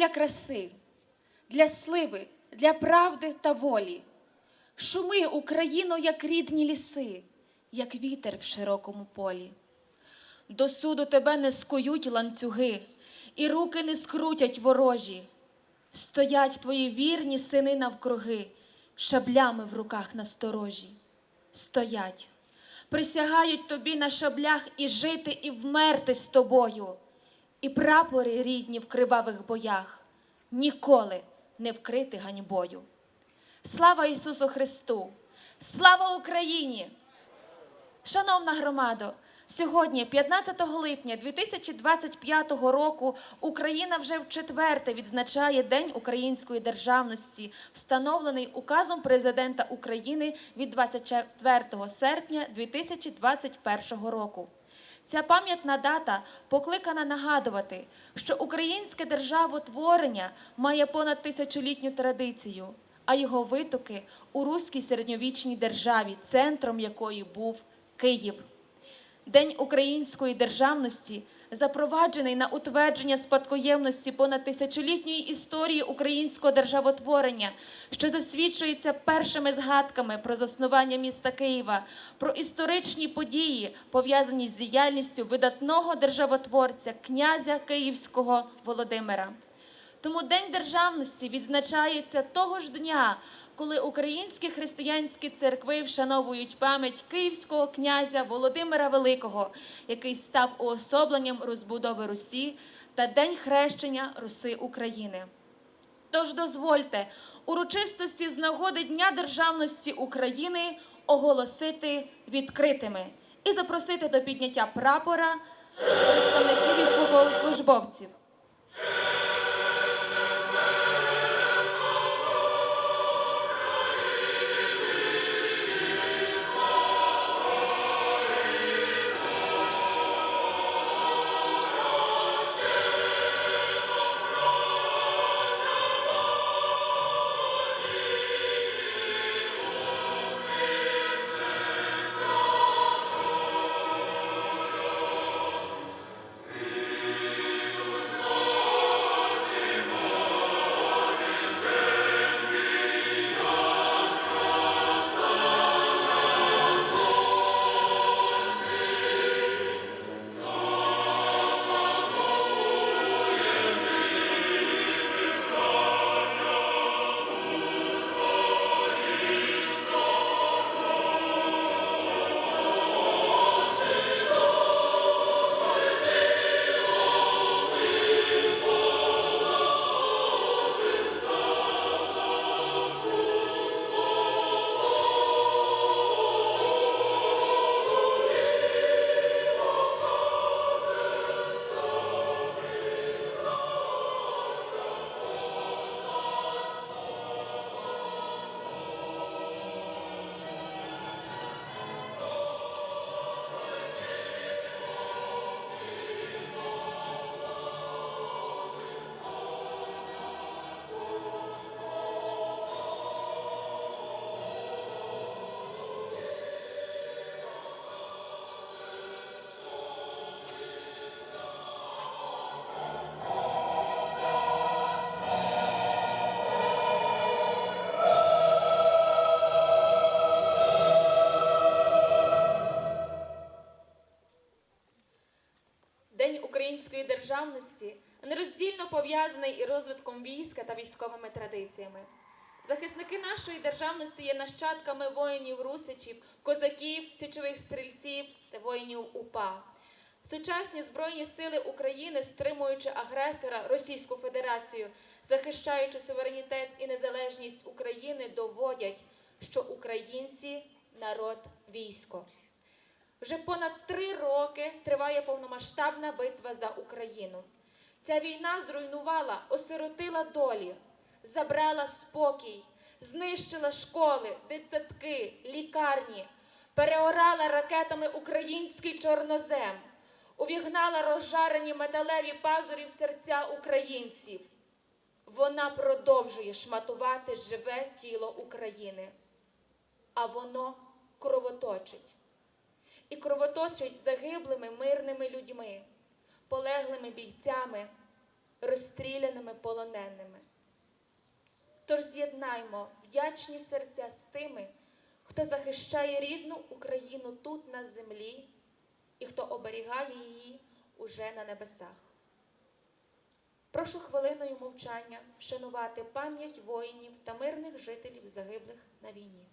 Для краси, для сливи, для правди та волі. Шуми, Україно, як рідні ліси, як вітер в широкому полі. До суду тебе не скують ланцюги, і руки не скрутять ворожі. Стоять твої вірні сини навкруги, шаблями в руках насторожі. Стоять, присягають тобі на шаблях і жити, і вмерти з тобою, і прапори рідні в кривавих боях ніколи не вкрити ганьбою. Слава Ісусу Христу! Слава Україні! Шановна громадо, сьогодні, 15 липня 2025 року, Україна вже вчетверте відзначає День української державності, встановлений указом президента України від 24 серпня 2021 року. Ця пам'ятна дата покликана нагадувати, що українське державотворення має понад тисячолітню традицію, а його витоки у руській середньовічній державі, центром якої був Київ. День української державності запроваджений на утвердження спадкоємності понад тисячолітньої історії українського державотворення, що засвідчується першими згадками про заснування міста Києва, про історичні події, пов'язані з діяльністю видатного державотворця князя Київського Володимира. Тому День державності відзначається того ж дня, коли українські християнські церкви вшановують пам'ять київського князя Володимира Великого, який став уособленням розбудови Русі та День хрещення Руси України. Тож дозвольте урочистості з нагоди Дня державності України оголосити відкритими і запросити до підняття прапора представників військовослужбовців. День державності нероздільно пов'язаний із розвитком війська та військовими традиціями. Захисники нашої державності є нащадками воїнів русичів, козаків, січових стрільців та воїнів УПА. Сучасні Збройні сили України, стримуючи агресора Російську Федерацію, захищаючи суверенітет і незалежність України, доводять, що українці народ військо. Вже понад три роки триває повномасштабна битва за Україну. Ця війна зруйнувала, осиротила долі, забрала спокій, знищила школи, дитсадки, лікарні, переорала ракетами український чорнозем, увігнала розжарені металеві пазурі в серця українців. Вона продовжує шматувати живе тіло України, а воно кровоточить і кровоточить загиблими мирними людьми, полеглими бійцями, розстріляними полоненими. Тож з'єднаймо вдячні серця з тими, хто захищає рідну Україну тут на землі і хто оберігає її уже на небесах. Прошу хвилиною мовчання вшанувати пам'ять воїнів та мирних жителів загиблих на війні.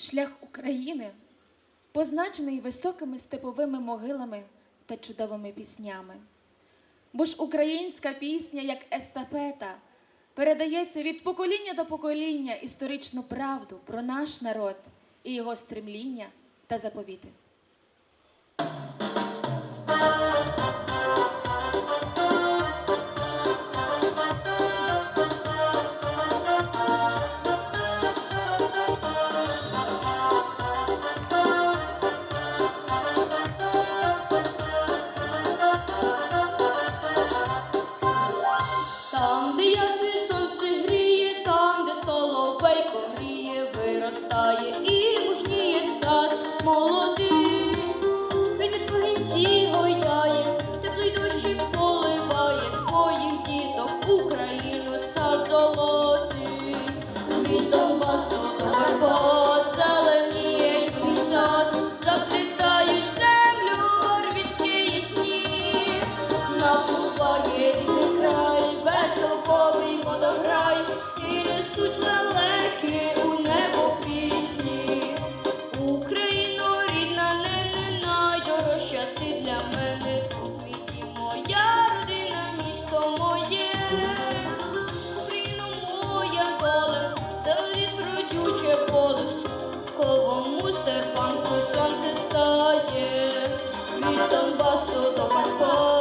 Шлях України позначений високими степовими могилами та чудовими піснями. Бо ж українська пісня, як естафета, передається від покоління до покоління історичну правду про наш народ і його стремління та заповіти. Серпанку сонце стає. Від Донбасу до Карпат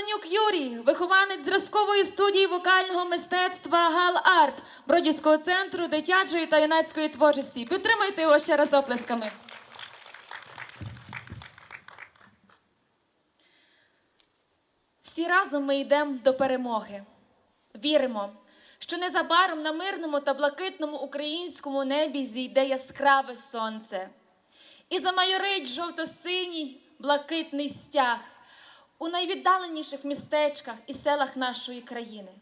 співав Юрій, вихованець зразкової студії вокального мистецтва Гал Арт Бродівського центру дитячої та юнацької творчості. Підтримайте його ще раз оплесками. Всі разом ми йдемо до перемоги. Віримо, що незабаром на мирному та блакитному українському небі зійде яскраве сонце і замайорить жовто-синій блакитний стяг у найвіддаленіших містечках і селах нашої країни.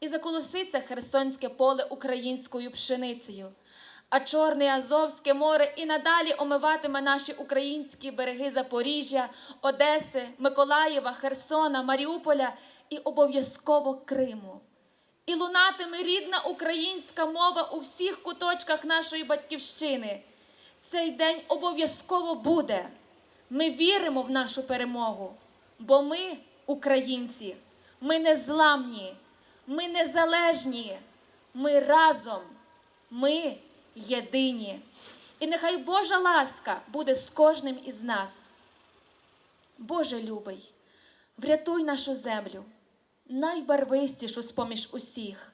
І заколоситься Херсонське поле українською пшеницею, а чорне Азовське море і надалі омиватиме наші українські береги Запоріжжя, Одеси, Миколаєва, Херсона, Маріуполя і обов'язково Криму. І лунатиме рідна українська мова у всіх куточках нашої батьківщини. Цей день обов'язково буде. Ми віримо в нашу перемогу, бо ми, українці, ми незламні, ми незалежні, ми разом, ми єдині. І нехай Божа ласка буде з кожним із нас. Боже любий, врятуй нашу землю, найбарвистішу з-поміж усіх.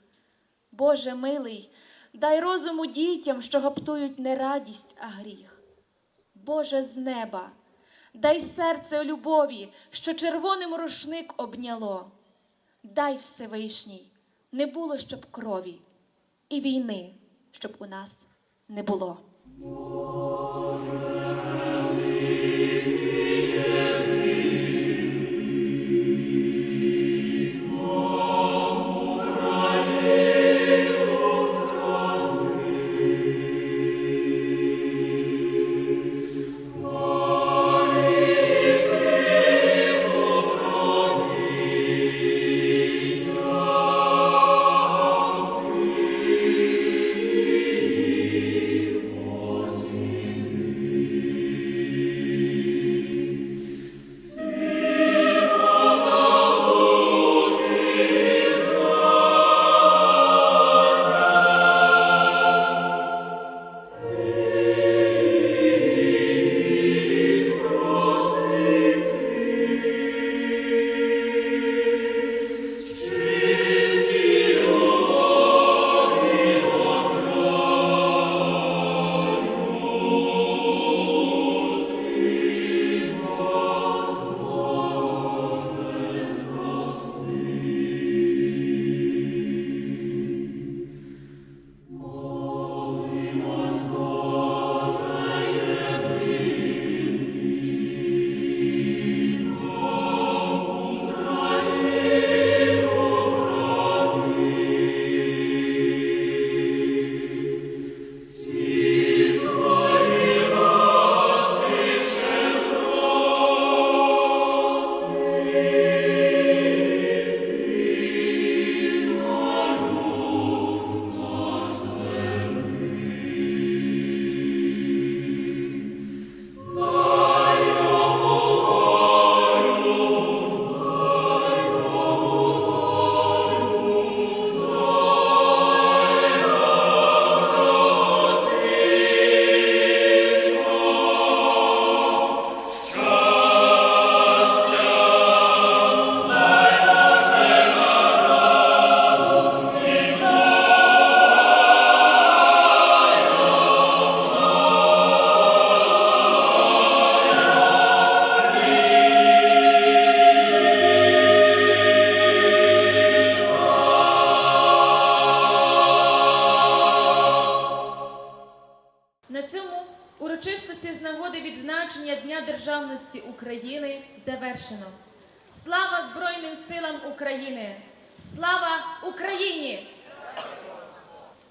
Боже милий, дай розуму дітям, що гаптують не радість, а гріх. Боже з неба, дай серце любові, що червоним рушник обняло. Дай Всевишній, не було щоб крові, і війни, щоб у нас не було.